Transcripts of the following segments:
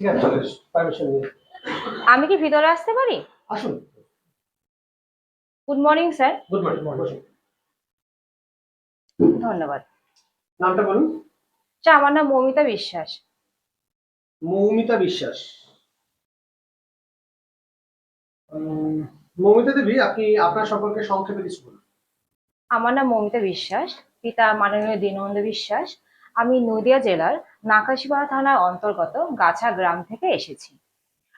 ঠিক আছে পারমিশন নিয়ে। আমি কি ভিতরে আসতে পারি? আসুন। Good morning sir good morning ধন্যবাদ। নামটা বলুন। স্যার আমার নাম মৌমিতা বিশ্বাস। মৌমিতা বিশ্বাস। মৌমিতা দেবী আপনি আপনার সম্পর্কে সংক্ষেপে কিছু বলুন। আমার নাম মৌমিতা বিশ্বাস পিতা মাননীয় দীনবন্ধু বিশ্বাস। আমি নদিয়া জেলার নাকাশিপাড়া থানার অন্তর্গত গাছা গ্রাম থেকে এসেছি।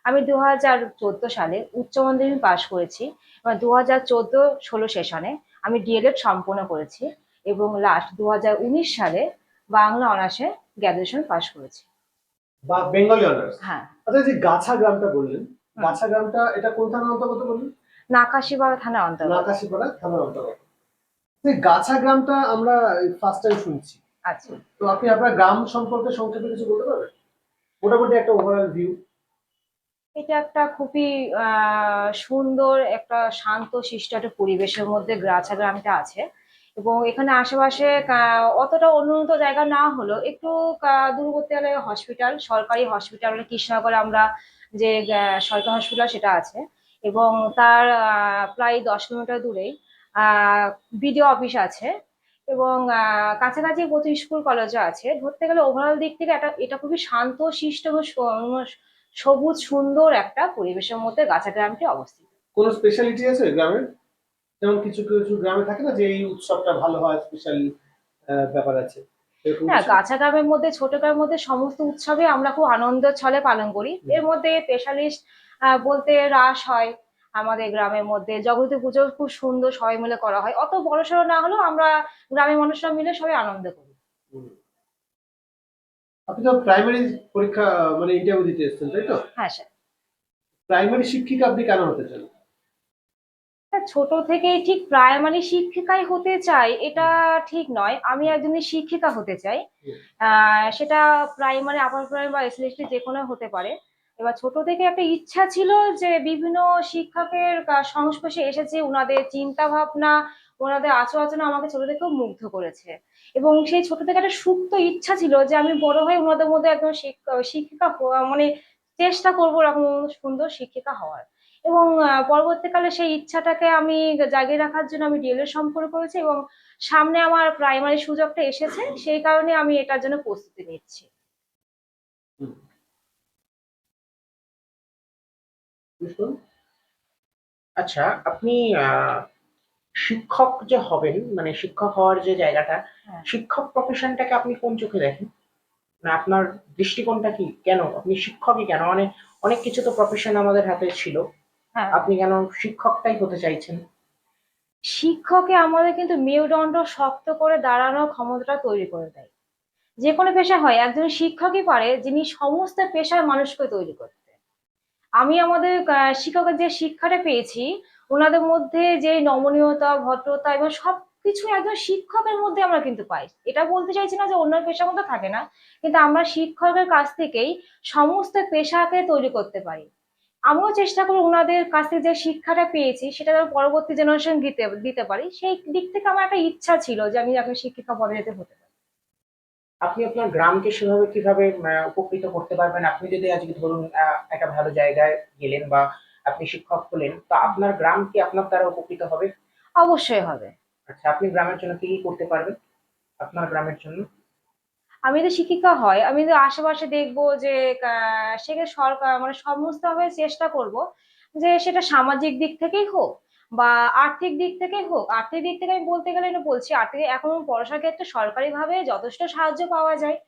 আমি দু হাজার চোদ্দ সালে উচ্চ মাধ্যমিক পাশ করেছি এবং দু হাজার চোদ্দ ষোলো সেশনে আমি ডিএলএড সম্পন্ন করেছি এবং লাস্ট দু হাজার উনিশ সালে বাংলা অনার্সে গ্র্যাজুয়েশন পাশ করেছি। বা বেঙ্গলি অনার্স হ্যাঁ। আচ্ছা যে গাছা গ্রামটা বললেন গাছা গ্রামটা এটা কোন থানার অন্তর্গত বললেন? নাকাশিপাড়া থানার অন্তর্গত। নাকাশিপাড়া থানার অন্তর্গত। গাছা গ্রামটা আমরা ফার্স্ট টাইম শুনছি। আচ্ছা। তো আপনি আপনার গ্রাম সম্পর্কে সংক্ষেপে কিছু বলতে পারবেন? মোটামুটি একটা ওভারঅল ভিউ এটা একটা খুবই সুন্দর একটা শান্ত শিষ্ট একটা পরিবেশের মধ্যে গ্রাছা গ্রামটা আছে। এবং এখানে আশেপাশে অতটা উন্নত জায়গা না হলেও একটু দূরবর্তী হলে হসপিটাল সরকারি হসপিটাল মানে কৃষ্ণনগরে আমরা যে সরকারি হসপিটাল সেটা আছে। এবং তার প্রায় দশ কিলোমিটার দূরেই বিডিও অফিস আছে। এবং কাছাকাছি প্রচুর স্কুল কলেজও আছে। ধরতে গেলে ওভারঅল দিক থেকে এটা এটা খুবই শান্ত শিষ্ট এবং সবুজ সুন্দর একটা পরিবেশের মধ্যে গাছা গ্রামটি অবস্থিত। কোনো স্পেশালিটি আছে গ্রামের? যেমন কিছু কিছু গ্রামে থাকে না যে এই উৎসবটা ভালো হয় স্পেশাল ব্যাপার আছে? হ্যাঁ গাছা গ্রামের মধ্যে ছোট গ্রামের মধ্যে সমস্ত উৎসবে আমরা খুব আনন্দের ছলে পালন করি। এর মধ্যে স্পেশালিস্ট বলতে রাস হয় আমাদের গ্রামের মধ্যে জগতী পুজো খুব সুন্দর সবাই মিলে করা হয়। অত বড় সড়ো না হলেও আমরা গ্রামের মানুষরা মিলে সবাই আনন্দ করি। আপনি তো প্রাইমারি পরীক্ষা মানে ইন্টারভিউ দিতে এসেছেন তাই তো? হ্যাঁ স্যার। প্রাইমারি শিক্ষিকা আপনি কেন হতে চান? ছোট থেকেই ঠিক প্রাইমারি শিক্ষিকাই হতে চাই এটা ঠিক নয়। আমি একজনের শিক্ষিকা হতে চাই। সেটা প্রাইমারি আপার প্রাইমারি বা এসএলএসটি যে কোনো হতে পারে। এবার ছোট থেকে একটা ইচ্ছা ছিল যে বিভিন্ন শিক্ষকের সংস্পর্শে এসেছে ওনাদের চিন্তা ভাবনা ওনাদের আচরণ আচরণ আমাকে ছোট থেকেও মুগ্ধ করেছে। এবং সেই ছোট থেকে একটা সুপ্ত ইচ্ছা ছিল যে আমি বড় হয়ে ওনাদের মধ্যে একদম শিক- শিক্ষিকা মানে চেষ্টা করব এরকম সুন্দর শিক্ষিকা হওয়ার। এবং পরবর্তীকালে সেই ইচ্ছাটাকে আমি জাগিয়ে রাখার জন্য আমি ডিএলএড সম্পন্ন করেছি এবং সামনে আমার প্রাইমারি সুযোগটা এসেছে, সেই কারণে আমি এটার জন্য প্রস্তুতি নিচ্ছি। আচ্ছা আপনি শিক্ষক যে হবেন মানে শিক্ষক হওয়ার যে জায়গাটা হ্যাঁ। শিক্ষক প্রফেশনটাকে আপনি কোন চোখে দেখেন? মানে আপনার দৃষ্টিকোণটা কি? কেন? আপনি শিক্ষকই কেন? মানে অনেক কিছু তো প্রফেশন আমাদের হাতে ছিল। হ্যাঁ। আপনি কেন শিক্ষকটাই হতে চাইছেন? শিক্ষকে আমাদের কিন্তু মেরুদণ্ড শক্ত করে দাঁড়ানোর ক্ষমতাটা তৈরি করে দেয়। যে কোনো পেশা হয় একজন শিক্ষকই পারে যিনি সমস্ত পেশার মানুষকে তৈরি করতে আমি আমাদের শিক্ষকের যে শিক্ষাটা পেয়েছি, ওনাদের মধ্যে যে নমনীয়তা, ভদ্রতা এবং সবকিছু একজন শিক্ষকের মধ্যে আমরা কিন্তু পাই। এটা বলতে চাইছি না যে অন্য পেশার মধ্যে থাকে না, কিন্তু আমরা শিক্ষকের কাছ থেকেই সমস্ত পেশাকে তৈরি করতে পারি। আমিও চেষ্টা করি ওনাদের কাছ থেকে যে শিক্ষাটা পেয়েছি, সেটা যেন পরবর্তী জেনারেশন দিতে দিতে পারি। সেই দিক থেকে আমার একটা ইচ্ছা ছিল যে আমি একজন শিক্ষিকা পদে যেতে হতে পারি। আপনি আপনার গ্রামকে সেভাবে কীভাবে উপকৃত করতে পারবেন? আপনি যদি আজকে ধরুন একটা ভালো জায়গায় গেলেন বা আপনি শিক্ষক হলেন তো আপনার গ্রাম কি আপনার দ্বারা উপকৃত হবে? অবশ্যই হবে। আচ্ছা আপনি গ্রামের জন্য কি কি করতে পারবেন? আপনার গ্রামের জন্য? আমি যদি শিক্ষিকা হয় আমি যদি আশেপাশে দেখব যে সেখানে সরকার মানে সমস্তভাবে চেষ্টা করব যে সেটা সামাজিক দিক থেকেই হোক বা আর্থিক দিক থেকে হোক, আর্থিক দিক থেকে আমি বলতে গেলে এটা বলছি, আর্থিক এখন পড়াশোনার ক্ষেত্রে সরকারিভাবে যথেষ্ট সাহায্য পাওয়া যায়।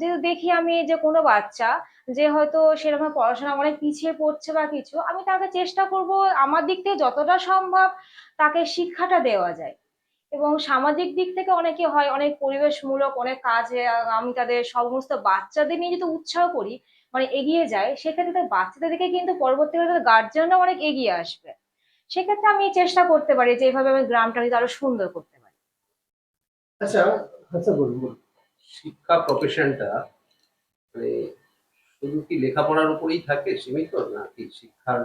যদি দেখি আমি যে কোনো বাচ্চা যে হয়তো সেরকম পড়াশোনা অনেক পিছিয়ে পড়ছে বা কিছু, আমি তাকে চেষ্টা করব আমার দিক থেকে যতটা সম্ভব তাকে শিক্ষাটা দেওয়া যায়। এবং সামাজিক দিক থেকে অনেকে হয়, অনেক পরিবেশমূলক, অনেক কাজে আমি তাদের সমস্ত বাচ্চাদের নিয়ে যদি উৎসাহ করি মানে এগিয়ে যায়, সেক্ষেত্রে তাদের বাচ্চাদের দিকে কিন্তু পরবর্তীকালে তাদের গার্জেনরা অনেক এগিয়ে আসবে। সেক্ষেত্রে আমি চেষ্টা করতে পারি যে এইভাবে আমি গ্রামটা যদি আরও সুন্দর করতে পারি। আচ্ছা আচ্ছা বলুন শিক্ষা প্রফেশনটা মানে শুধু কি লেখাপড়ার উপরেই থাকে সীমিত নাকি শিক্ষার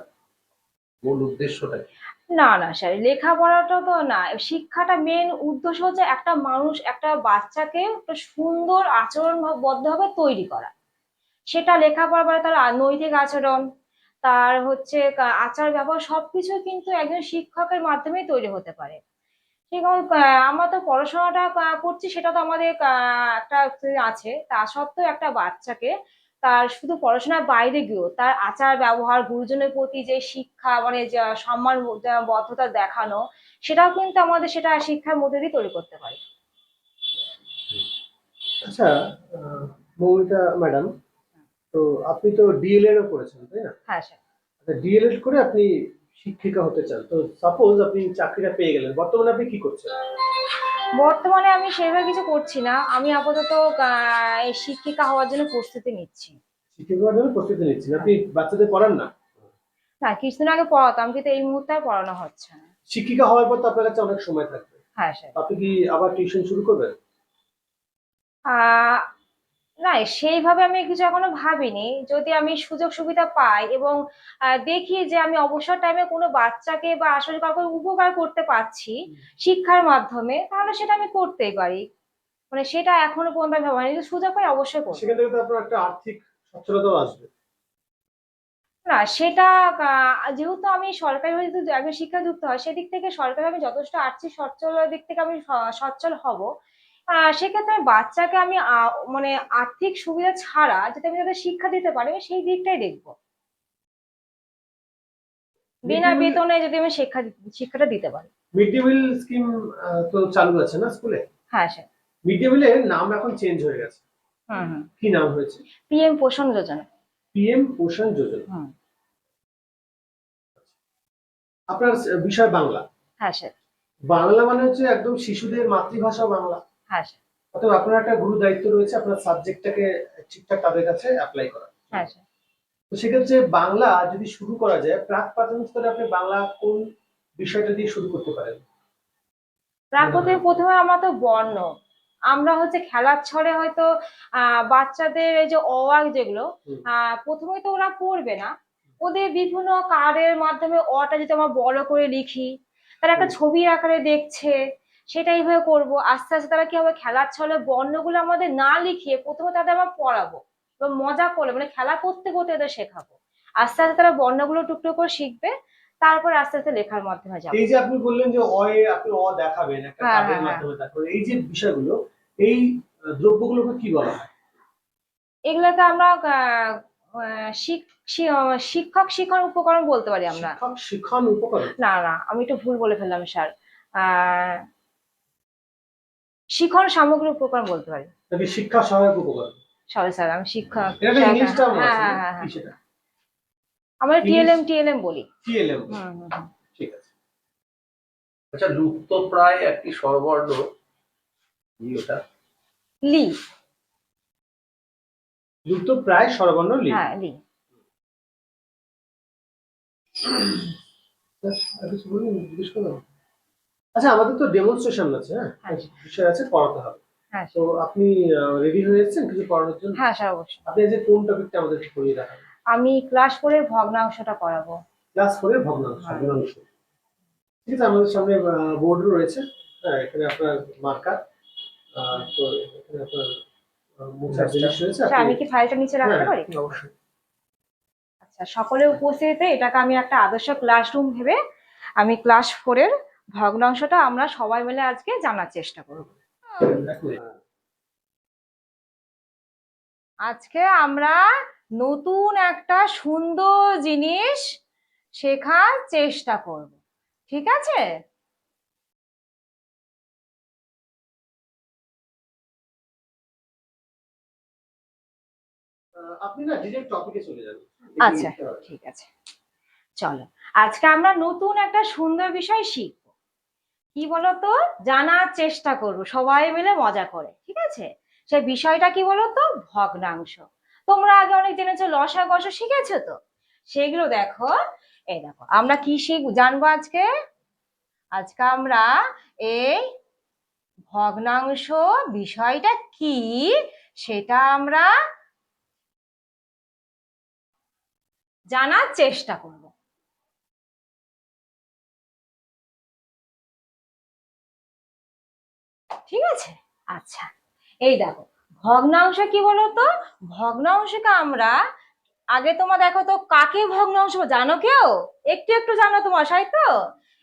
মূল উদ্দেশ্যটা কি? না না স্যার লেখাপড়াটা তো না। শিক্ষাটা মেন উদ্দেশ্য হচ্ছে একটা মানুষ একটা বাচ্চাকে একটা সুন্দর আচরণবদ্ধভাবে তৈরি করা। সেটা লেখাপড়া তার নৈতিক আচরণ তার হচ্ছে আচার ব্যবহার সবকিছু কিন্তু একজন শিক্ষকের মাধ্যমেই তৈরি হতে পারে। আমরা তো পড়াশোনাটা করছি সেটা তো আমাদের একটা আছে। তা সত্ত্বেও একটা বাচ্চাকে তার শুধু পড়াশোনার বাইরে গিয়েও তার আচার ব্যবহার, গুরুজনের প্রতি যে শিক্ষা মানে যে, সম্মান বদ্ধতা দেখানো, সেটাও কিন্তু আমাদের সেটা শিক্ষার মধ্যে দিয়ে তৈরি করতে পারি। আচ্ছা মৌমিতা, ম্যাডাম তো আপনি তো ডিএলএড ও করেছেন তাই না? হ্যাঁ স্যার। আচ্ছা ডিএলএড করে আপনি শিক্ষিকা হতে চান। তো সাপোজ আপনি চাকরিটা পেয়ে গেলেন বর্তমানে আপনি কি করছেন? বর্তমানে আমি সেভাবে কিছু করছি না। আমি আপাতত আহ, এই শিক্ষিকা হওয়ার জন্য প্রস্তুতি নিচ্ছি। শিক্ষিকা হওয়ার জন্য প্রস্তুতি নিচ্ছেন? আপনি বাচ্চাদের পড়ান না? না কিছুদিন আগে পড়াতাম কিন্তু এই মুহূর্তে আর পড়ানো হচ্ছে না। শিক্ষিকা হওয়ার পর তো আপনার কাছে অনেক সময় থাকবে। হ্যাঁ স্যার। আপনি কি আবার টিউশন শুরু করবেন? আহ না সেইভাবে আমি কিছু এখনও ভাবিনি। যদি আমি সুযোগ সুবিধা পাই এবং আহ, দেখি যে আমি অবসর টাইমে কোনো বাচ্চাকে বা আসলে কাউকে উপকার করতে পারছি শিক্ষার মাধ্যমে তাহলে সেটা আমি করতেই পারি। মানে সেটা এখনও পর্যন্ত আমি ভাবিনি যদি সুযোগ পাই অবশ্যই করব। সেখান থেকে তো আপনার একটা আর্থিক সচ্ছলতাও আসবে। না সেটা আহ, যেহেতু আমি সরকারিভাবে যদি একজন শিক্ষা যুক্ত হয় সেদিক থেকে সরকারি আমি যথেষ্ট আর্থিক সচ্ছল দিক থেকে আমি স- সচ্ছল হব। সেক্ষেত্রে আমি বাচ্চাকে আমি মানে আর্থিক সুবিধা ছাড়া যদি আমি তাদের শিক্ষা দিতে পারি আমি সেই দিকটাই দেখব। বিনা বেতনে যদি আমি শিক্ষা শিক্ষাটা দিতে পারি। মিড ডে মিল স্কিম তো চালু আছে না স্কুলে হ্যাঁ স্যার। মিড ডে মিলের নাম এখন চেঞ্জ হয়ে গেছে। হুম কি নাম হয়েছে? পিএম পোষণ যোজনা পিএম পোষণ যোজনা আপনার বিষয় বাংলা। হ্যাঁ স্যার। বাংলা মানে হচ্ছে একদম শিশুদের মাতৃভাষা বাংলা। হ্যাঁ স্যার। অতএব আপনার একটা গুরু দায়িত্ব রয়েছে আপনার সাবজেক্টটাকে ঠিকঠাক তাদের কাছে অ্যাপ্লাই করা হ্যাঁ স্যার। তো সেক্ষেত্রে বাংলা যদি শুরু করা যায় প্রাক প্রাথমিক স্তরে আপনি বাংলা কোন বিষয়টা দিয়ে শুরু করতে পারেন? প্রাকৃতিক প্রথমে আমরা তো বর্ণ। আমরা হচ্ছে খেলার ছড়ে হয়তো আহ বাচ্চাদের এই যে অওয়াক যেগুলো প্রথমে তো ওরা পড়বে না। ওদের বিভিন্ন কার্ডের মাধ্যমে অটা যদি আমরা বড় করে লিখি তারা একটা। ছবি আকারে দেখছে সেটা এইভাবে করব। আস্তে আস্তে তারা কি হবে? খেলার ছলে বর্ণগুলো আমাদের না লিখিয়ে প্রথমে তাদের আমরা পড়াবো। এবং মজা করে মানে খেলা করতে করতে এদের শেখাবো। আস্তে আস্তে তারা বর্ণগুলো টুকটুক করে শিখবে তারপর আস্তে আস্তে লেখার মাধ্যমে যাবে। এই যে আপনি বললেন যে অয়ে আপনি অ দেখাবেন একটা হ্যাঁ, কার্ডের হ্যাঁ, হ্যাঁ। মাধ্যমে তারপরে এই যে বিষয়গুলো এই দ্রব্যগুলোকে কি বলা হয়? এগুলোকে আমরা শিক্ষক শিক্ষণ উপকরণ বলতে পারি আমরা। শিক্ষণ উপকরণ? না না আমি একটু ভুল বলে ফেললাম স্যার। আহ, শিক্ষণ সামগ্রী উপকরণ বলতে পারি। নাকি শিক্ষা সহায়ক উপকরণ সরি স্যার আমি টার্ম হ্যাঁ হ্যাঁ হ্যাঁ হ্যাঁ। সেটা? আমরা টিএলএম টিএলএম বলি। টিএলএম। ঠিক আছে। আচ্ছা লুপ্ত প্রায় একটি স্বরবর্ণ কি ওটা? লি। যুক্ত প্রায় সর্বর্ণ লিঙ্গ হ্যাঁ লি। আর কিছু বলুন জিজ্ঞেস করলাম আচ্ছা আমাদের তো ডেমনস্ট্রেশন আছে হ্যাঁ? হ্যাঁ। বিষয় আছে পড়াতে হবে। হ্যাঁ তো আপনি রেডি হয়ে এসেছেন কিছু পড়ানোর জন্য? হ্যাঁ স্যার অবশ্যই। আপনি যে কোন টপিকটা আমাদেরকে পড়িয়ে দেখাবেন আমি ক্লাস করে ভগ্নাংশটা করাবো ক্লাস ফোরের ভগ্নাংশ হ্যাঁ। ভগ্নাংশ। ঠিক আছে আমাদের সামনে বোর্ড রয়েছে। হ্যাঁ এখানে আপনার মার্কার তো এখানে আপনার মোছার জিনিস রয়েছে আচ্ছা আমি কি ফাইলটা নিচে রাখতে হ্যাঁ, পারি? অবশ্যই। আচ্ছা সকলের উপস্থিতিতে এটাকে আমি একটা আদর্শ ক্লাসরুম ভেবে আমি ক্লাস ফোরের ভগ্নাংশটা আমরা সবাই মিলে আজকে জানার চেষ্টা করব। আজকে আমরা নতুন একটা সুন্দর জিনিস শেখার চেষ্টা করব। ঠিক আছে? আপনি না ডিরেক্ট টপিকে চলে যাবেন। আচ্ছা ঠিক আছে। চলো আজকে আমরা নতুন একটা সুন্দর বিষয় শিখব। কি বলতো? জানার চেষ্টা করব, সবাই মিলে মজা করে, ঠিক আছে? সেই বিষয়টা কি বলতো? ভগ্নাংশ। তোমরা আগে অনেক জেনেছো লসা গস শিখেছো তো? সেগুলো দেখো। এই দেখো, আমরা কি শিখ, জানব আজকে? আজকে আমরা এই ভগ্নাংশ বিষয়টা কি? সেটা আমরা জানার চেষ্টা করব। ঠিক আছে? আচ্ছা এই দেখো, ভগ্নাংশ কি বলতো? ভগ্নাংশকে আমরা, আগে তোমার দেখো তো কাকে ভগ্নাংশ জানো কেউ? একটু একটু জানো তোমার সাই তো?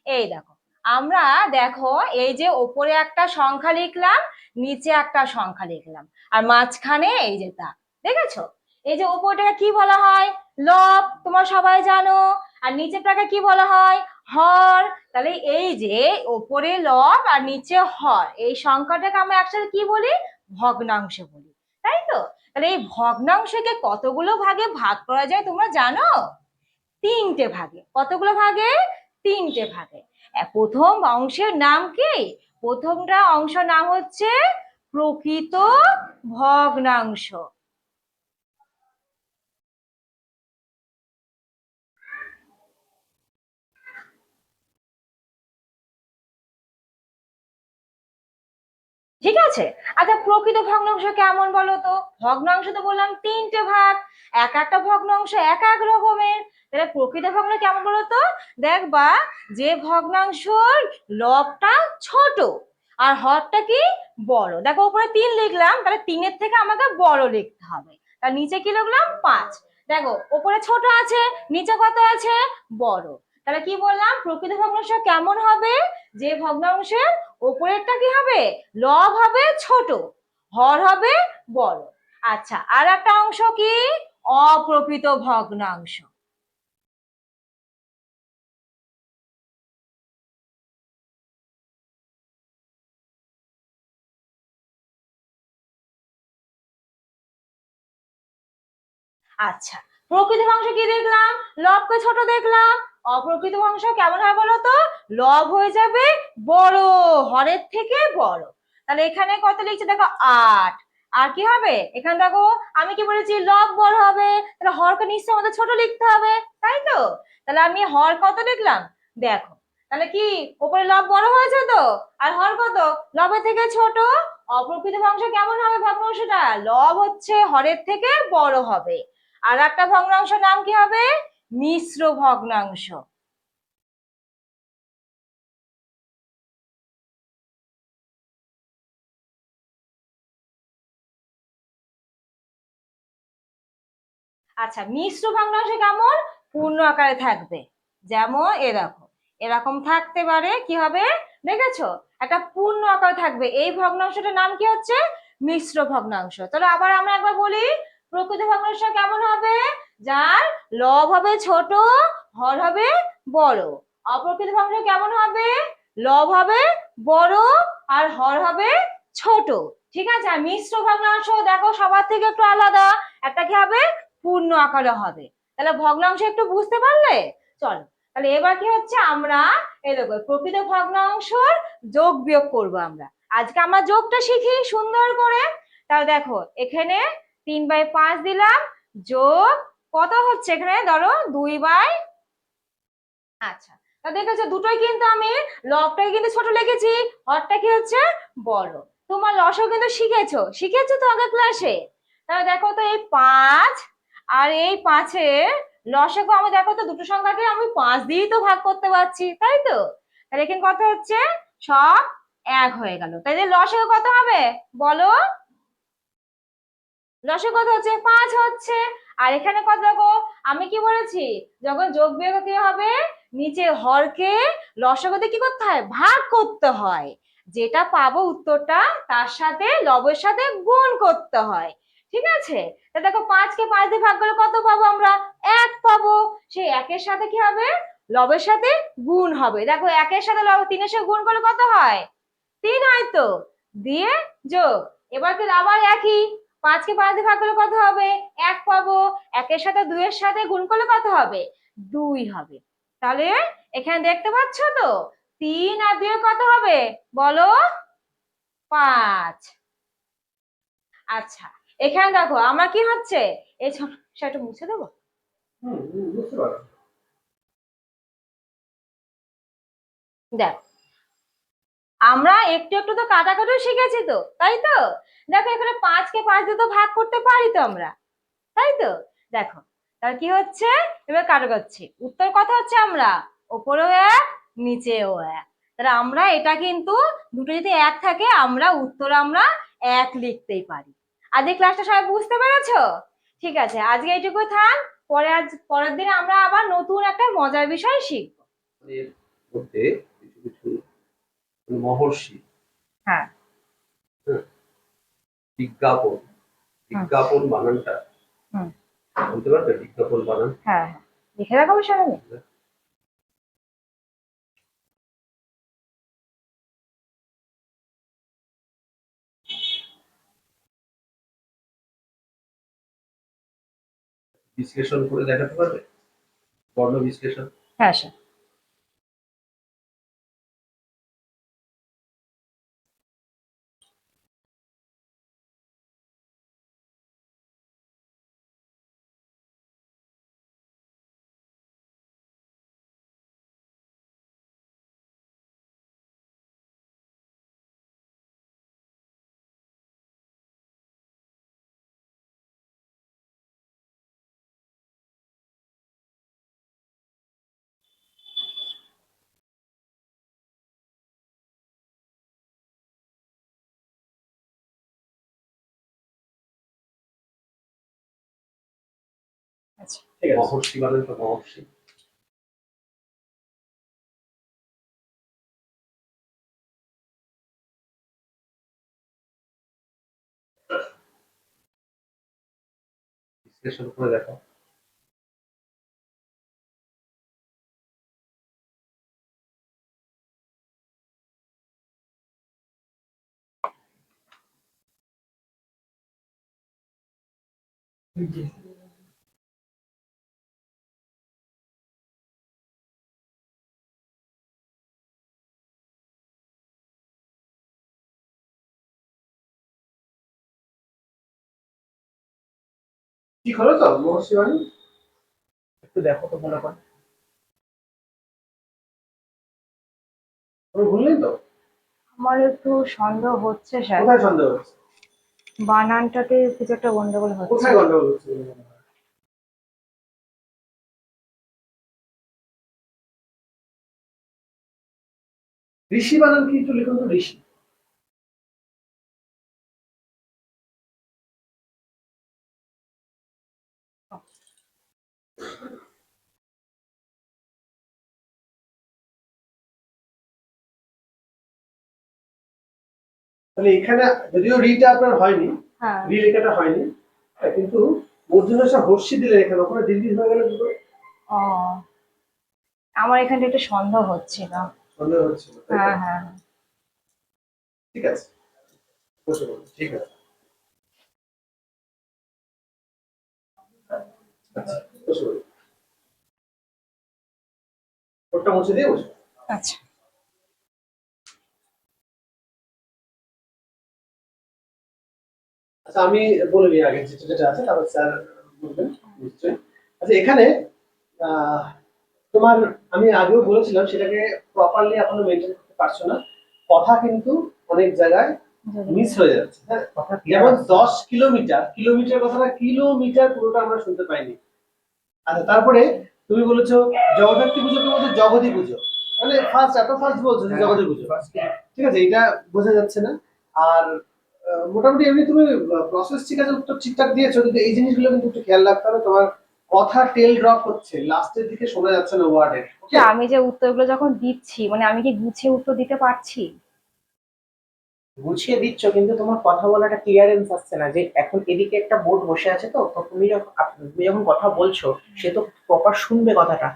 এই দেখো, আমরা দেখো এই যে ওপরে একটা সংখ্যা লিখলাম, নিচে একটা সংখ্যা লিখলাম, আর মাঝখানে এই যে তা, দেখেছ? এই যে ওপরটাকে কি বলা হয়? লব, তোমরা সবাই জানো, আর নিচেরটাকে কি বলা হয়? হর, তাহলে এই যে ওপরে লব আর নিচে হর, এই সংখ্যাটাকে আমরা একসাথে কি বলি? ভগ্নাংশ বলি, তাই তো? তাহলে এই ভগ্নাংশকে কতগুলো ভাগে ভাগ করা যায় তোমরা জানো? তিনটে ভাগে। কতগুলো ভাগে? তিনটে ভাগে। প্রথম অংশের নাম কি? প্রথমটা অংশ নাম হচ্ছে প্রকৃত ভগ্নাংশ। ঠিক আছে? আচ্ছা প্রকৃত ভগ্নাংশ কেমন বলো তো? ভগ্নাংশ তো বললাম তিনটে ভাগ। এক একটা ভগ্নাংশ এক এক রকমের। তাহলে প্রকৃত ভগ্ন কেমন বলো তো? দেখবা যে ভগ্নাংশর লবটা ছোট আর হরটা কি বড়। দেখো, উপরে তিন লিখলাম, তাহলে তিনের থেকে আমাকে বড় লিখতে হবে। তার নিচে কি লিখলাম? পাঁচ। দেখো ওপরে ছোট আছে, নিচে কত আছে? বড়। তাহলে কি বললাম? প্রকৃত ভগ্নাংশ কেমন হবে? যে ভগ্নাংশের ওপরেরটা কি হবে? লব হবে ছোট হর হবে বড়। আচ্ছা আর একটা অংশ কি? অপ্রকৃত ভগ্নাংশ। আচ্ছা প্রকৃত ভগ্নাংশ কি দেখলাম? লবকে ছোট দেখলাম। অপ্রকৃত ভগ্নাংশ কেমন হয় বলো তো? লব হয়ে যাবে বড়, হরের থেকে বড়। তাহলে এখানে কত লিখছে? দেখো আট। আর কি হবে? এখানে দেখো, আমি কি বলেছি? লব বড় হবে। তাহলে হরকে নিশ্চয়ই আমাদের ছোট লিখতে হবে, তাই তো? তাহলে আমি হর কত লিখলাম? দেখো। তাহলে কি? ওপরে লব বড় হয়েছে তো? আর হর কত? লবের থেকে ছোট। অপ্রকৃত ভগ্নাংশ কেমন হবে ভগ্নাংশটা? লব হচ্ছে হরের থেকে বড় হবে। আর একটা ভগ্নাংশ নাম কি হবে? মিশ্র ভগ্নাংশ। আচ্ছা মিশ্র ভগ্নাংশ কেমন? পূর্ণ আকারে থাকবে। যেমন এরকম। এরকম থাকতে পারে, কি হবে? দেখেছ? একটা পূর্ণ আকারে থাকবে। এই ভগ্নাংশটার নাম কি হচ্ছে? মিশ্র ভগ্নাংশ। তাহলে আবার আমরা একবার বলি প্রকৃত ভগ্নাংশ কেমন হবে? যার লব হবে ছোট, হর হবে বড়। অপ্রকৃত ভগ্নাংশ কেমন হবে? লব হবে বড় আর হর হবে ছোট। ঠিক আছে? আর মিশ্র ভগ্নাংশ দেখো, সবার থেকে একটু আলাদা। একটা কি হবে? পূর্ণ আকারে হবে। তাহলে ভগ্নাংশ একটু বুঝতে পারলে? চলো, তাহলে এবার কি হচ্ছে? আমরা এই দেখো, প্রকৃত ভগ্নাংশর যোগ বিয়োগ করব আমরা। আজকে আমরা যোগটা শিখি সুন্দর করে। তাহলে দেখো, এখানে তিন বাই পাঁচ দিলাম, যোগ কত হচ্ছে এখানে? ধরো দুই বাই আচ্ছা তা দেখেছ দুটোই কিন্তু আমি লবটাকে কিন্তু ছোট লিখেছি, হরটা কি হচ্ছে? বড়। তোমার লসও কিন্তু শিখেছো শিখেছো তো আগের ক্লাসে তাহলে দেখো তো এই পাঁচ আর এই পাঁচের লসাগু আমি দেখো তো দুটো সংখ্যাকে আমি পাঁচ দিয়েই তো ভাগ করতে পারছি, তাই তো? তাহলে এখানে কথা হচ্ছে? সব এক হয়ে গেল। তাই লসাগু কত হবে? বলো? লসাগু কত হচ্ছে, পাঁচ হচ্ছে। আর এখানে কত দেখো? আমি কি বলেছি? যখন যোগ বিয়োগ কি হবে? নিচে হরকে লসাগুতে কি করতে হয়? ভাগ করতে হয়। যেটা পাবো উত্তরটা তার সাথে লবের সাথে গুণ করতে হয়। ঠিক আছে? তা দেখো, পাঁচকে পাঁচ দিয়ে ভাগ করলে কত পাবো আমরা? এক পাবো। সেই একের সাথে কি হবে? লবের সাথে গুণ হবে। দেখো, একের সাথে লব, তিনের সাথে গুণ করলে কত হয়? তিন হয় তো? দিয়ে যোগ। এবার কিন্তু আবার একই। পাঁচকে পাঁচ দিয়ে ভাগ করলে কত হবে? এক পাবো। একের সাথে দুইয়ের সাথে গুণ করলে কত হবে? দুই হবে। তাহলে এখানে দেখতে পাচ্ছ তো? তিন আর দুই কত হবে? বলো? পাঁচ। আচ্ছা এখানে দেখো আমার কি হচ্ছে? এই ছোট মুছে দেবো? দেখো আমরা একটু একটু তো কাটাকাটিও শিখেছি তো, তাই তো? দেখো এখানে পাঁচকে পাঁচ দিয়ে তো ভাগ করতে পারি তো আমরা, তাই তো? দেখো, তাহলে কি হচ্ছে? এবার কাটা করছি। উত্তর কত হচ্ছে আমরা? ওপরেও এক, নিচেও এক। তাহলে আমরা এটা কিন্তু, দুটো যদি এক থাকে, আমরা উত্তর আমরা এক লিখতেই পারি। আজ এই ক্লাসটা সবাই বুঝতে পেরেছ? ঠিক আছে, আজকে এইটুকু থাক, পরে আজ, পরের দিন আমরা আবার নতুন একটা মজার বিষয় শিখব এর মধ্যে কিছু কিছু মানে মহর্ষি। হ্যাঁ। হ্যাঁ, বিজ্ঞাপন। বিজ্ঞাপন বানানটা। বলতে পারবে বিজ্ঞাপন বানান। হ্যাঁ হ্যাঁ। লিখে রাখো নিয়ে বিশ্লেষণ করে দেখাতে পারবে? বর্ণ বিশ্লেষণ? হ্যাঁ স্যার। আচ্ছা ঠিক আছে। মহর্ষি বিশ্লেষণ করে দেখো। ঠিক হলো তো? মহর্ষি বাণী একটু দেখো তো মনে করো। তুমি ভুললেন তো? আমার একটু সন্দেহ হচ্ছে স্যার। কোথায় সন্দেহ হচ্ছে? বানানটাতে কিছু একটা গন্ডগোল হচ্ছে। কোথায় গন্ডগোল হচ্ছে ঋষি বানান কি একটু লিখুন তো ঋষি। তাহলে এখানে যদিও রিটা আপনার হয়নি হ্যাঁ। রি লেখাটা হয়নি হ্যাঁ, কিন্তু মূর্ধন্য হর্ষি দিলে এখানে ওখানে দিল্লি হয়ে গেল কি করে? আমার এখানে একটু সন্দেহ হচ্ছিল। সন্দেহ হচ্ছিল তাই হ্যাঁ হ্যাঁ। ঠিক আছে বসে পড়ুন, ঠিক আছে। আচ্ছা বসে পড়ুন। ওটা মুছে দিয়ে বসে আচ্ছা। আচ্ছা আমি বলে দিই আগে যেটা যেটা আছে তারপর স্যার বলবেন নিশ্চয়ই। আচ্ছা এখানে তোমার আমি আগেও বলেছিলাম সেটাকে প্রপারলি এখনও মেনটেন করতে পারছ না। কথা কিন্তু অনেক জায়গায় মিস হয়ে যাচ্ছে হ্যাঁ? যেমন দশ কিলোমিটার কিলোমিটার কথাটা কিলোমিটার পুরোটা আমরা শুনতে পাইনি। আচ্ছা তারপরে তুমি বলেছ জগদ্ধাত্রী পুজোকে মধ্যে জগদী পুজো। মানে ফার্স্ট এত ফার্স্ট বলছো যে জগদী পুজো। ঠিক আছে এটা বোঝা যাচ্ছে না। আর মোটামুটি এমনি তুমি প্রসেস ঠিক আছে উত্তর ঠিকঠাক দিয়েছ কিন্তু এই জিনিসগুলো কিন্তু একটু খেয়াল রাখতে হবে তোমার কথা টেল ড্রপ হচ্ছে লাস্টের দিকে শোনা যাচ্ছে না ওয়ার্ডের আমি যে উত্তরগুলো যখন দিচ্ছি মানে আমি কি গুছিয়ে উত্তর দিতে পারছি? গুছিয়ে দিচ্ছ কিন্তু তোমার কথা বলাটা ক্লিয়ারেন্স আসছে না যে এখন এদিকে একটা বোর্ড বসে আছে তো তো তুমি যখন তুমি যখন কথা বলছো সে তো প্রপার শুনবে কথাটা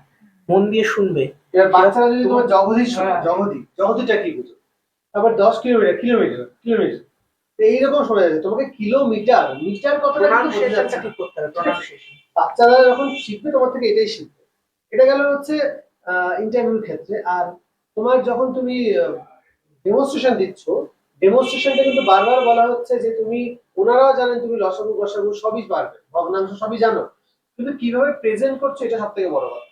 মন দিয়ে শুনবে। এবার বাচ্চারা যদি তোমার জগদী শোনে হ্যাঁ। জগদী জগদীটা কি বুঝো? তারপর দশ কিলোমিটার কিলোমিটার কিলোমিটার। এইরকম শোনা যাচ্ছে তোমাকে কিলোমিটার মিটার। ঠিক করতে হবে বাচ্চারা যখন শিখবে তোমার থেকে এটাই শিখবে। এটা গেল হচ্ছে ইন্টারভিউর ক্ষেত্রে। আর তোমার যখন তুমি ডেমনস্ট্রেশন দিচ্ছ ডেমনস্ট্রেশনটা কিন্তু বারবার বলা হচ্ছে যে তুমি ওনারাও জানেন তুমি লসাগু গসাগু সবই পারবে। ভগ্নাংশ সবই জানো। কিন্তু কীভাবে প্রেজেন্ট করছ এটা সব থেকে বড় কথা।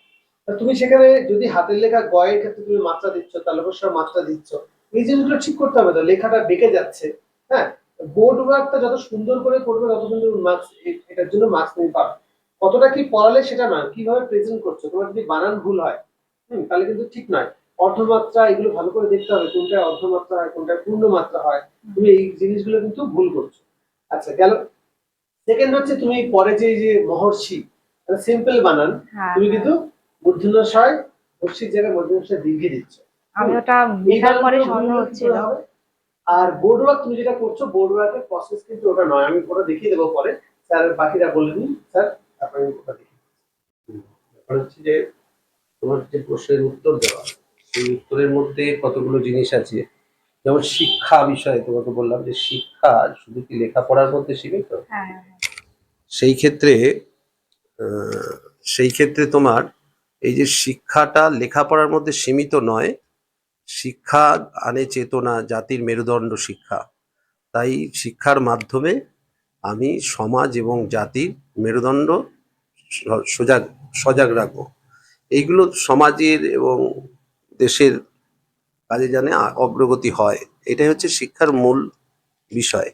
তুমি সেখানে যদি হাতের লেখা গয়ের ক্ষেত্রে তুমি মাত্রা দিচ্ছ তালবস্বর মাত্রা দিচ্ছ এই জিনিসগুলো ঠিক করতে হবে তো লেখাটা বেঁকে যাচ্ছে। হ্যাঁ বোর্ড ওয়ার্কটা যত সুন্দর করে করবে তত কিন্তু মার্কস এটার জন্য মার্কস তুমি পাবে। কতটা কি পড়ালে সেটা নয় কীভাবে প্রেজেন্ট করছ তোমার যদি বানান ভুল হয় হুম তাহলে কিন্তু ঠিক নয়। অর্ধমাত্রা এগুলো ভালো করে দেখতে হবে কোনটা অর্ধমাত্রা হয় কোনটা পূর্ণ মাত্রা হয় তুমি এই জিনিসগুলো কিন্তু ভুল করছ। আচ্ছা গেল। সেকেন্ড হচ্ছে তুমি পরে যে যে মহর্ষি সিম্পল বানান হ্যাঁ তুমি কিন্তু মূর্ধন্যশয় মহর্ষির জায়গায় মূর্ধন্যশয় দীর্ঘে দিচ্ছ আমি ওটা এই পরে সন্দেহ হচ্ছিল। আর বোর্ড ওয়ার্ক তুমি যেটা করছ বোর্ড ওয়ার্কের প্রসেস কিন্তু ওটা নয়। আমি ওটা দেখিয়ে দেবো পরে। স্যার বাকিরা বলে দিন স্যার আপনি ওটা দেখিয়ে দিন। ব্যাপার হচ্ছে যে তোমার যে প্রশ্নের উত্তর দেওয়া সেই উত্তরের মধ্যে কতগুলো জিনিস আছে? যেমন শিক্ষা বিষয়ে তোমাকে বললাম যে শিক্ষা শুধু কি লেখাপড়ার মধ্যে সীমিত? হ্যাঁ। সেই ক্ষেত্রে সেই ক্ষেত্রে তোমার এই যে শিক্ষাটা লেখাপড়ার মধ্যে সীমিত নয় শিক্ষা আনে চেতনা, জাতির মেরুদণ্ড শিক্ষা। তাই শিক্ষার মাধ্যমে আমি সমাজ এবং জাতির মেরুদণ্ড সজাগ সজাগ রাখব। এইগুলো সমাজের এবং দেশের কাজে জানে অগ্রগতি হয়, এটাই হচ্ছে শিক্ষার মূল বিষয়।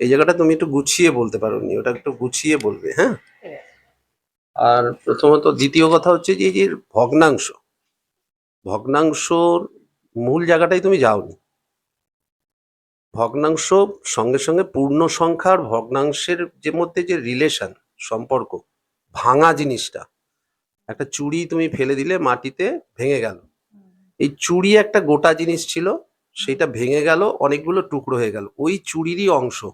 এই জায়গাটা তুমি একটু গুছিয়ে বলতে পারো নি, ওটা একটু গুছিয়ে বলবে হ্যাঁ? আর প্রথমত দ্বিতীয় কথা হচ্ছে যে, এই যে ভগ্নাংশ, ভগ্নাংশর মূল জায়গাটাই তুমি যাওনি। ভগ্নাংশ সঙ্গে সঙ্গে পূর্ণ সংখ্যার ভগ্নাংশের যে মধ্যে যে রিলেশন সম্পর্ক, ভাঙা জিনিসটা, একটা চুড়ি তুমি ফেলে দিলে মাটিতে ভেঙে গেল। এই চুড়ি একটা গোটা জিনিস ছিল, সেটা ভেঙে গেল, অনেকগুলো টুকরো হয়ে গেল। ওই চুড়িরই অংশ।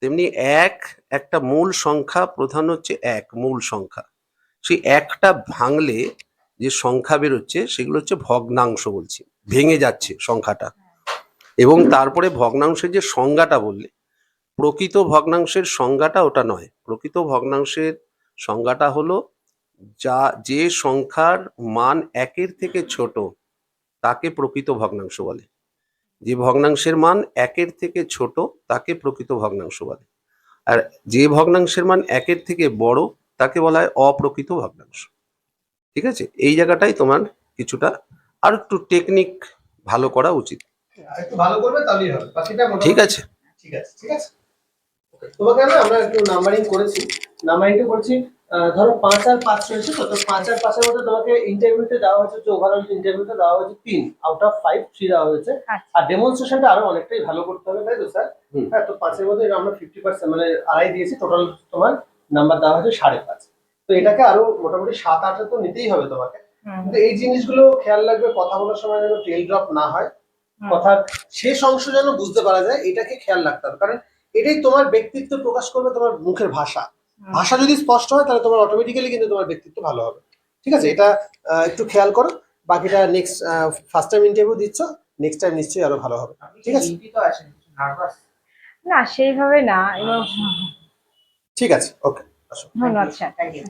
তেমনি এক, একটা মূল সংখ্যা, প্রধান হচ্ছে এক, মূল সংখ্যা। সেই একটা ভাঙলে যে সংখ্যা বেরোচ্ছে, সেগুলো হচ্ছে ভগ্নাংশ বলছি। ভেঙে যাচ্ছে সংখ্যাটা। এবং তারপরে ভগ্নাংশের যে সংজ্ঞাটা বললে, প্রকৃত ভগ্নাংশের সংজ্ঞাটা ওটা নয়। প্রকৃত ভগ্নাংশের সংজ্ঞাটা হলো, যা, যে সংখ্যার মান একের থেকে ছোট, তাকে প্রকৃত ভগ্নাংশ বলে। যে ভগ্নাংশের মান একের থেকে ছোট, তাকে প্রকৃত ভগ্নাংশ বলে। আর যে ভগ্নাংশের মান একের থেকে বড়, তাকে বলা হয় অপ্রকৃত ভগ্নাংশ। ঠিক আছে? এই জায়গাটাই তোমার কিছুটা আর একটু টেকনিক ভালো করা উচিত। ভালো করবে তাহলেই হবে বাকিটা ঠিক আছে। ঠিক আছে ঠিক আছে। তোমাকে আমি আমরা একটু নাম্বারিং করেছি। নাম্বারিংটা করেছি আহ, ধরো পাঁচ আর পাঁচ রয়েছে তো তো পাঁচ আর পাঁচের মধ্যে তোমাকে ইন্টারভিউতে দেওয়া হয়েছে যে ওভারঅল ইন্টারভিউতে দেওয়া হয়েছে তিন আউট অফ ফাইভ থ্রি দেওয়া হয়েছে। আচ্ছা। আর ডেমনস্ট্রেশনটা আরও অনেকটাই ভালো করতে হবে তাই তো স্যার হুম। হ্যাঁ তো পাঁচের মধ্যে আমরা ফিফটি পার্সেন্ট মানে আড়াই দিয়েছি টোটাল তোমার নাম্বার দেওয়া হয়েছে সাড়ে পাঁচ। তো এটাকে আরও মোটামুটি সাত আটে তো নিতেই হবে তোমাকে। কিন্তু এই জিনিসগুলো খেয়াল রাখবে কথা বলার সময় যেন টেল ড্রপ না হয়। হুম। কথার শেষ অংশ যেন বুঝতে পারা যায় এটাকে খেয়াল রাখতে হবে। কারণ এটাই তোমার ব্যক্তিত্ব প্রকাশ করবে তোমার মুখের ভাষা। ভাষা যদি স্পষ্ট হয় তাহলে তোমার অটোমেটিক্যালি কিন্তু তোমার ব্যক্তিত্ব ভালো হবে। ঠিক আছে? এটা আহ, একটু খেয়াল করো। বাকিটা নেক্সট ফার্স্ট টাইম ইন্টারভিউ দিচ্ছ নেক্সট টাইম নিশ্চয়ই আরও ভালো হবে। ঠিক আছে। চিন্তিত আছেন নার্ভাস না সেইভাবে না এবং ঠিক আছে ওকে ধন্যবাদ স্যার। Thank you